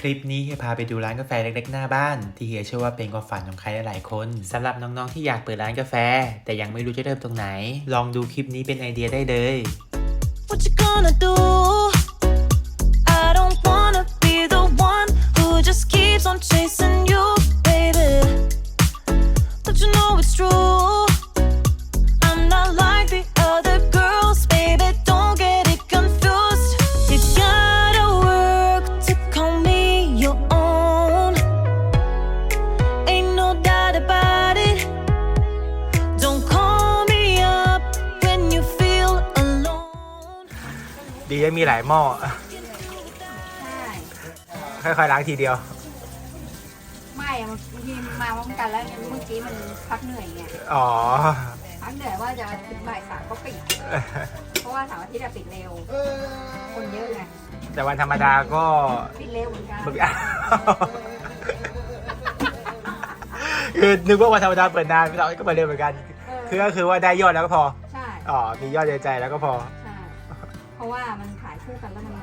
คลิปนี้เฮียพาไปดูร้านกาแฟเล็กๆหน้าบ้าน ที่เฮียเชื่อว่าเป็นความฝันของใครหลายๆคนสำหรับน้องๆที่อยากเปิดร้านกาแฟ แต่ยังไม่รู้จะเริ่มตรงไหน ลองดูคลิปนี้เป็นไอเดียได้เลย What you gonna do? ดีจะมีหลายหม้อใช่ค่อยๆล้างทีเดียว ไม่อะบางทีมาพร้อมกันแล้วเนี่ยเมื่อกี้มันพักเหนื่อยไงอ๋อ พักเหนื่อยว่าจะถึงบ่ายสามก็ปิด เพราะว่าเสาร์อาทิตย์อะปิดเร็ว คนเยอะไงแต่วันธรรมดาก็ปิดเร็วเหมือนกันบึกคือนึกว่าวันธรรมดาเปิดนานเราก็เปิดเร็วเหมือนกัน คือก็คือว่าได้ยอดแล้วก็พอ ใช่ อ๋อ มียอดในใจแล้วก็พอใช่เพ ราะว่ามันขายคู่กันแล้วมัน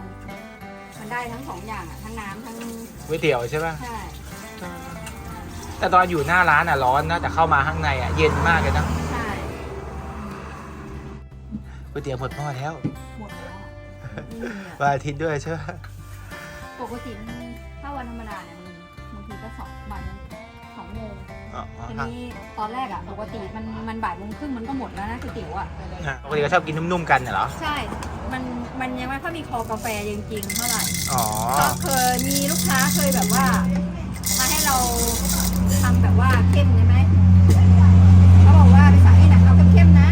มันได้ทั้งสองอย่างอะทั้งน้ำทั้งก๋วยเตี๋ยวใช่ป่ะใช่แต่ตอนอยู่หน้าร้านอะร้อนนะแต่เข้ามาข้างในอะเย็นมากเลยนะใช่ก๋วยเตี๋ยวหมดหม้อแล้วหมดแล้วอะไม่มีอะวันอาทิตย์ด้วยใช่ป่ะปกติมันถ้าวันธรรมดาเนี่ยมันบางทีก็สองวันสองโมงอ๋อทีครับนี้ตอนแรกอะปกติมันมันบ่ายโมงครึ่งมันก็หมดแล้วนะก๋วยเตี๋ยวอะอะปกติก็ชอบกินนุ่มๆกันน่ะเหรอใช่ มันมันยังไม่ค่อยมีคอกาแฟจริงๆเท่าไหร่อ๋อ ก็เคยมีลูกค้าเคยแบบว่า มาให้เราทำแบบว่าเข้มใช่ไหมเขาบอกว่าไปสั่งที่ไหนเอาเข้มๆนะ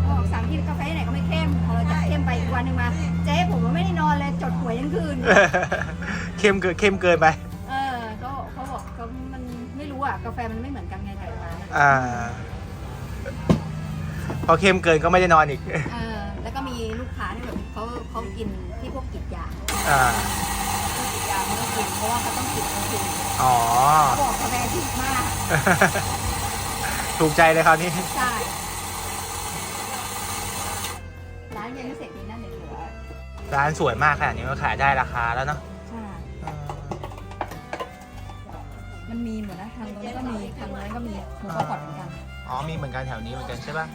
เขาบอกสั่งที่กาแฟที่ไหนก็ไม่เข้มพอเราจะเข้มไปอีกวันหนึ่งมาเจ๊ผมว่าไม่ได้นอนเลยจดหวยทั้งคืน เข้มเกินเข้มเกินไป เออก็เขาบอกก็มันไม่รู้อะกาแฟมันไม่เหมือนกันไงแต่ละร้านอะอ่า พอเข้มเกินก็ไม่ได้นอนอีก เออ เขาเขากินที่พวกกิจยาอ่ากิจยาไม่ต้องกินเพราะว่าเขาต้องกินกลางคืนอ๋อ เขาบอกกาแฟผิดมากถูกใจเลยคราวนี้ ใช่ร้านยังไม่เสร็จดีนะเดี๋ยวเหลือร้านสวยมากขนาดนี้ก็ขายได้ราคาแล้วเนาะใช่อ่ามันมีหมดนะทางตรงนี้ก็มีทางนั้นก็มีหมูข้าวผัดเหมือนกันอ๋อมีเหมือนกันแถวนี้เหมือนกันใช่ป่ะ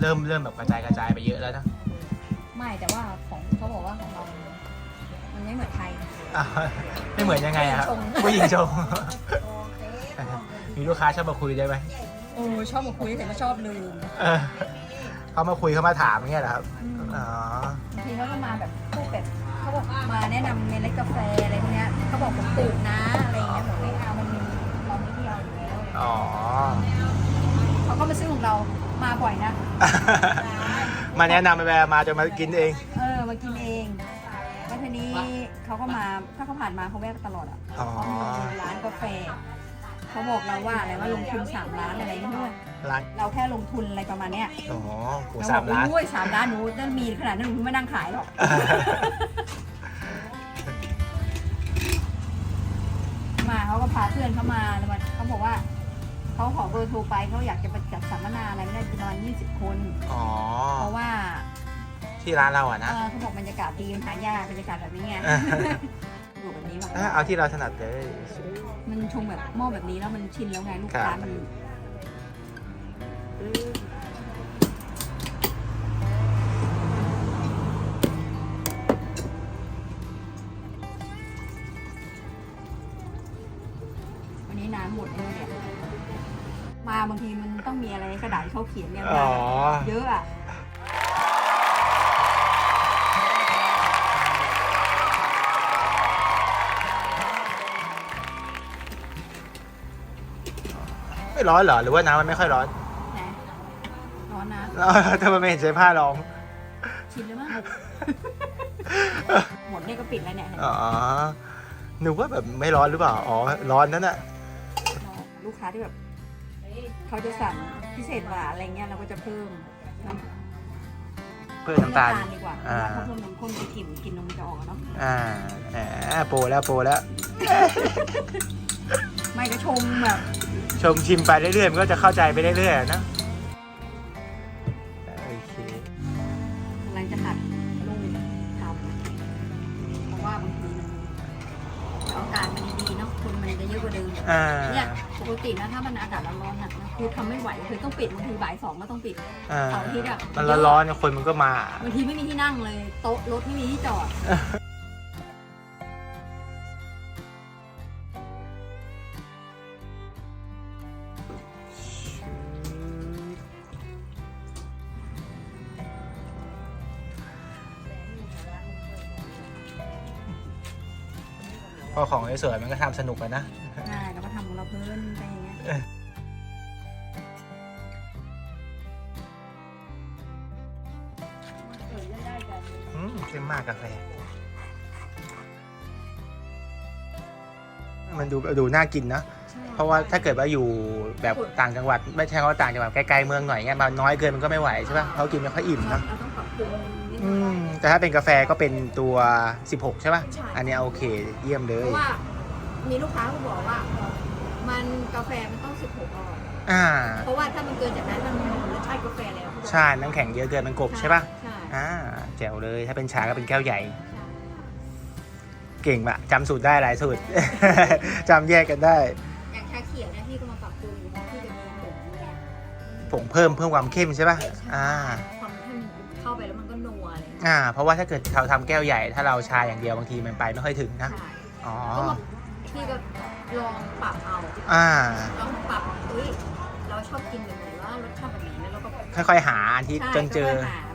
เริ่มเริ่มแบบกระจายกระจายไปเยอะแล้วนะ ไม่แต่ว่าของเขาบอกว่าของเรา มันไม่เหมือนไทย อะไม่เหมือนยังไงอะครับผู้ผู้หหญิญิงงชชมมมีลูกค้าชอบมาคุยได้ไหมโอ้ชอบมาคุยแต่ก็ชอบลืมเออเขามาคุยเขามาถามอย่างเงี้ยเหรอครับอ๋อบางทีเขาก็มาแบบพวกแบบเขาบอกมาแนะนำเมล็ดกาแฟอะไรพวกเนี้ยเขาบอกผมปลูกนะอะไรอย่างเงี้ยผมไม่เอามันมีเราไม่ที่เอาอยู่แล้วอ๋อเขาก็มาซื้อของเรามาบ่อยนะ มา แนะนำไปแบบมาจะมากินเอง เออมากินเองแล้วทีนี้เขาก็มาถ้าเขาผ่านมาเขาแวะตลอดอะอ๋อ เขามีร้านกาแฟเขาบอกเราว่าอะไรว่าลงทุนสามล้านอะไรไม่รู้ร้านเราแค่ลงทุนอะไรประมาณเนี้ยอ๋อโหเราสามบอกล้านโอ้ยสามล้านหนูนั่นมีขนาดนั้นหนูไม่นั่งขายหรอก มาเขาก็พาเพื่อนเขามาแล้วมันเขาบอกว่า เขาขอเบอร์โทรไปเขาอยากจะไปจัดสัมมนาอะไรไม่ได้ประมาณยี่สิบคน อ๋อ เพราะว่าที่ร้านเราอะนะ เออเขาบอกบรรยากาศดีหายากบรรยากาศแบบนี้ไงอ่า อยู่แบบนี้ว่ะอะเอาที่เราถนัดเลย มันชงแบบหม้อแบบนี้แล้วมันชินแล้วไงลูกครัค้าบมันวันนี้น้ำหมดเลยเนี่ย มาบางทีมันต้องมีอะไรกระดาษเขาเขียนเนี่ยอ๋อ เยอะอะไม่ร้อนเหรอ หรือว่าน้ำมันไม่ค่อยร้อนนะร้อนนะทำไมไม่เห็นใช้ผ้ารอง ชินเลยมั้งหมดเนี่ยก็ปิดแล้วเนี่ยอ๋อหนูว่าแบบไม่ร้อนหรือเปล่า อ๋อ ร้อนนั่นน่ะลูกค้าที่แบบ เขาจะสั่งพิเศษหวานอะไรเงี้ยเราก็จะเพิ่มน้ำเพิ่มน้ำตาลดีกว่าเพอ่าราะว่าเขาเพิ่มนมข้นไปกลิ่นกลิ่นนมจะออกอะเนาะอ่าแหมโปรแล้วโปรแล้ว ไม่ก็ชมแบบชมชิมไปเรื่อยๆมันก็จะเข้าใจไปเรื่อยๆนะ ตินะถ้ามันอากาศร้อนๆหนักนะคือทำไม่ไหวคือต้องปิดบางทีบ่ายสองก็ต้องปิด อ่าเสาร์อาทิตย์อะ มันร้อนๆเนี่ยคนมันก็มา บางทีไม่มีที่นั่งเลยโต๊ะรถไม่มีที่จอด พอของสวยๆมันก็ทำสนุกอะนะ ใช่ เราเพลินไปอย่างเงี้ยอืมเข้มมากกาแฟ มันดูดูน่ากินนะใช่เพราะว่าถ้าเกิดว่าอยู่แบบต่างจังหวัด ไม่ใช่ว่าต่างจังหวัดใกล้ๆเมืองหน่อยเงี้ยมันน้อยเกินมันก็ไม่ไหวใช่ป่ะเขากินไม่ค่อยอิ่มเรานะต้องปรับปรุงนิดอืนึงมแต่ถ้าเป็นกาแฟก็เป็นตัว 16 ใช่ป่ะใช่อันเนี้ยโอเคเยี่ยมเลเพยราะว่ามีลูกค้าเขาบอกว่า มันกาแฟมันต้อง 16ออน อ่า เพราะว่าถ้ามันเกินจากนั้นมันหมดรสชาติกาแฟแล้วใช่น้ำแข็งเยอะเกินมันกบใช่ป่ะ ใช่อ่า แจ๋วเลย ถ้าเป็นชาก็เป็นแก้วใหญ่ใช่เก่งปะจำสูตรได้หลายสูตร จำแยกกันได้ อย่างชาเขียวเนี่ยพี่ก็มาปรับปรุงที่จะมีผงเนี่ยผงเพิ่มเพิ่มความเข้มใช่ป่ะ อ่าความให้มันเข้าไปแล้วมันก็นัวอะไรอย่างเงี้ยอ่า เพราะว่าถ้าเกิดเราทำแก้วใหญ่ ถ้าเราชาอย่างเดียวบางทีมันไปไม่ค่อยถึงนะ ใช่อ๋อ ก็มาพี่ก็ ลองปรับเอาอ่า ลองปรับเฮ้ยเราชอบกินแบบไหนว่ารสชาติแบบไหนแล้วเราก็ค่อยๆ หาอันที่ใช่จนเจอค่ยๆหา